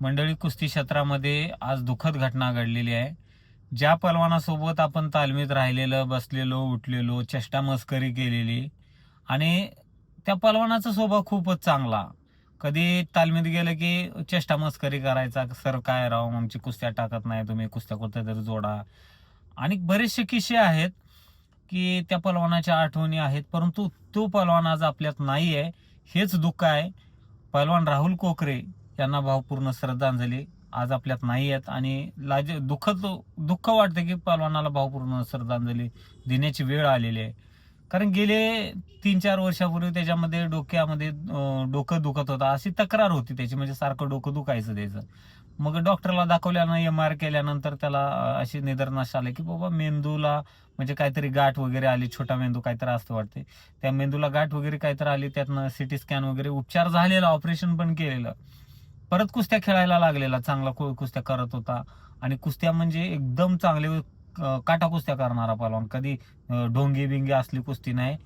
मंडळी कुस्ती क्षेत्रामध्ये आज दुःखद घटना घडलेली आहे. ज्या पलवानासोबत आपण तालमीत राहिलेलं बसलेलो उठलेलो चेष्टा मस्करी केलेली आणि त्या पलवानाचा स्वभाव खूपच चांगला. कधी तालमीत गेलं की चेष्टा मस्करी करायचा सर काय राव आमची कुस्त्या टाकत नाही तुम्ही कुस्त्या कुठल्या तरी जोडा. आणि बरेचसे किस्से आहेत की त्या पलवानाच्या आठवणी आहेत परंतु तो पलवान आज आपल्यात नाही आहे हेच दुःख आहे. पलवान राहुल कोकरे यांना भावपूर्ण श्रद्धांजली आज आपल्यात नाही आहेत आणि लाज दुःखद दुःख वाटतं की पलवानाला भावपूर्ण श्रद्धांजली देण्याची वेळ आलेली आहे. कारण गेले तीन चार वर्षापूर्वी त्याच्यामध्ये डोक्यामध्ये डोकं दुखत होतं. अशी तक्रार होती त्याची म्हणजे सारखं डोकं दुखायचं त्याचं. मग डॉक्टरला दाखवल्यानं एम आर केल्यानंतर त्याला अशी निदर्नाश आले की बाबा मेंदूला म्हणजे काहीतरी गाठ वगैरे आली छोटा मेंदू काहीतरी असतं वाटते त्या मेंदूला गाठ वगैरे काहीतरी आली त्यातनं सिटी स्कॅन वगैरे उपचार झालेला ऑपरेशन पण केलेलं. परत कुस्त्या खेळायला लागलेला चांगला कु- कुस्त्या करत होता. आणि कुस्त्या म्हणजे एकदम चांगले काटा कुस्त्या करणारा पलवान कधी डोंगे ढोंगी बिंगी असली कुस्ती नाही.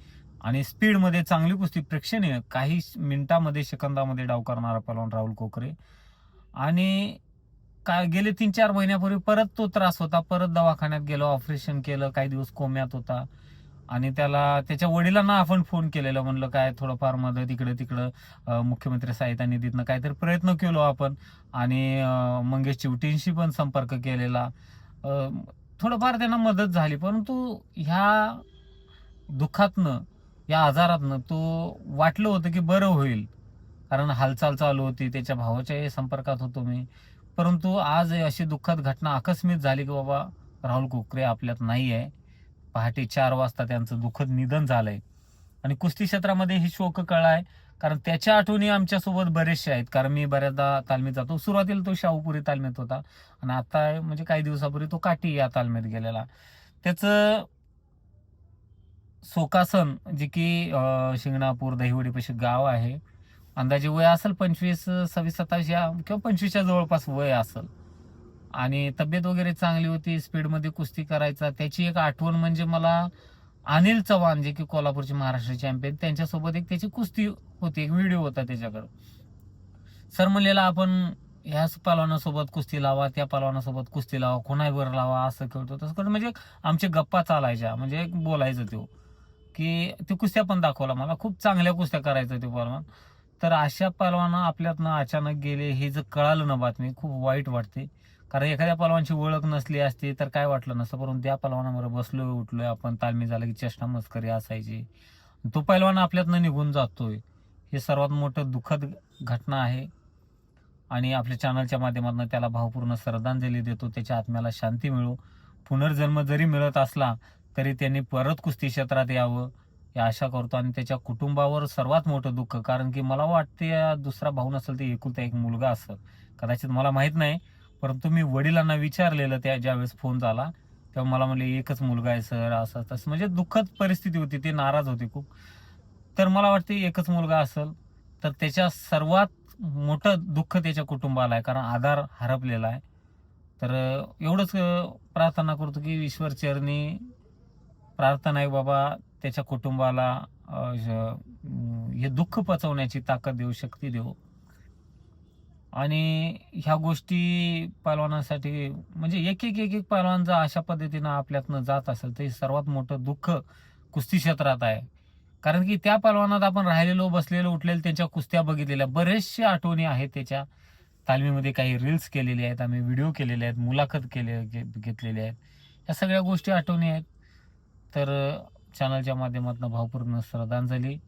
आणि स्पीडमध्ये चांगली कुस्ती प्रेक्षणीय काही मिनिटामध्ये सेकंदामध्ये डाव करणारा पहलवान राहुल कोकरे. आणि काय गेले तीन चार महिन्यापूर्वी परत तो त्रास होता. परत दवाखान्यात गेलो ऑपरेशन केलं काही दिवस कोम्यात होता. आणि त्याला त्याच्या वडिलांना आपण फोन केलेला म्हणलं काय थोडंफार मदत इकडे तिकडं मुख्यमंत्री सहायता निधीतनं काहीतरी प्रयत्न केलो आपण. आणि मंगेश चिवटींशी पण संपर्क केलेला. थोडंफार त्यांना मदत झाली. परंतु ह्या दुःखातनं या आजारातनं तो वाटलं होतं की बरं होईल. कारण हालचाल चालू होती त्याच्या भावाच्याही संपर्कात होतो मी. परंतु आज अशी दुःखद घटना आकस्मित झाली की बाबा राहुल कोकरे आपल्यात नाही आहे पहाटे चार वाजता त्यांचं दुःखद निधन झालंय. आणि कुस्ती क्षेत्रामध्ये ही शोक कळा आहे कारण त्याच्या आठवणी आमच्यासोबत बरेचसे आहेत. कारण मी बऱ्याचदा तालमीत जातो. सुरुवातीला तो शाहूपुरी तालमीत होता. आणि आता म्हणजे काही दिवसापूर्वी तो काठी या तालमीत गेलेला. त्याचं सोकासन जे की शिंगणापूर दहिवडीपाशी गाव आहे. अंदाजे वय असेल पंचवीस सव्वीस सत्तावीस या किंवा पंचवीसच्या जवळपास वय असेल. आणि तब्येत वगैरे चांगली होती स्पीडमध्ये कुस्ती करायचा. त्याची एक आठवण म्हणजे मला अनिल चव्हाण जे की कोल्हापूरचे महाराष्ट्र चॅम्पियन त्यांच्यासोबत एक त्याची कुस्ती होती एक व्हिडिओ होता त्याच्याकडं. सर म्हणलेला आपण ह्या पलवानासोबत कुस्ती लावा त्या पलवानासोबत कुस्ती लावा कोणावर लावा असं खेळतो तसं करतो. म्हणजे आमच्या गप्पा चालायच्या म्हणजे एक बोलायचं तो की ते कुस्त्या पण दाखवला मला खूप चांगल्या कुस्त्या करायचं ते पलवान तर अशा पलवानं आपल्यातनं अचानक गेले हे जर कळालं ना बातमी खूप वाईट वाटते. कारण एखाद्या पलवानची ओळख नसली असती तर काय वाटलं नसतं. परंतु त्या पलवानाबरोबर बसलोय उठलोय. आपण तालमी झालं की चेष्टा मस्करी असायची. तो पैलवान आपल्यातनं निघून जातोय. हे सर्वात मोठं दुःखद घटना आहे. आणि आपल्या चॅनलच्या माध्यमातून त्याला भावपूर्ण श्रद्धांजली देतो. त्याच्या आत्म्याला शांती मिळो. पुनर्जन्म जरी मिळत असला तरी त्यांनी परत कुस्ती क्षेत्रात यावं. ही आशा करतो आणि त्याच्या कुटुंबावर सर्वात मोठं दुःख. कारण की मला वाटते दुसरा भाऊ नसेल ते एकुलता एक मुलगा असेल. कदाचित मला माहीत नाही परंतु मी वडिलांना विचारलेलं त्या ज्यावेळेस फोन झाला तेव्हा मला म्हणले एकच मुलगा आहे सर असं तसं. म्हणजे दुःखद परिस्थिती होती ते नाराज होते खूप. तर मला वाटते एकच मुलगा असेल तर त्याच्या सर्वात मोठं दुःख त्याच्या कुटुंबाला आहे कारण आधार हरपलेला आहे. तर एवढंच प्रार्थना करतो की ईश्वर चरणी प्रार्थना आहे बाबा त्याच्या कुटुंबाला हे दुःख पचवण्याची ताकद देऊ शक्ती देऊ. आणि ह्या गोष्टी पहलवानासाठी म्हणजे एक एक एक एक पहलवान जर अशा पद्धतीनं आपल्यातनं जात असेल तर हे सर्वात मोठं दुःख कुस्ती क्षेत्रात आहे. कारण की त्या पहलवानात आपण राहिलेलो बसलेलो उठलेलो त्यांच्या कुस्त्या बघितलेल्या बरेचशा आठवणी आहेत त्याच्या. तालमीमध्ये काही रील्स केलेले आहेत आम्ही व्हिडिओ केलेले आहेत मुलाखत केले घे- घेतलेले आहेत. या सगळ्या गोष्टी आठवणी आहेत. तर चॅनलच्या माध्यमातून भावपूर्ण श्रद्धांजली.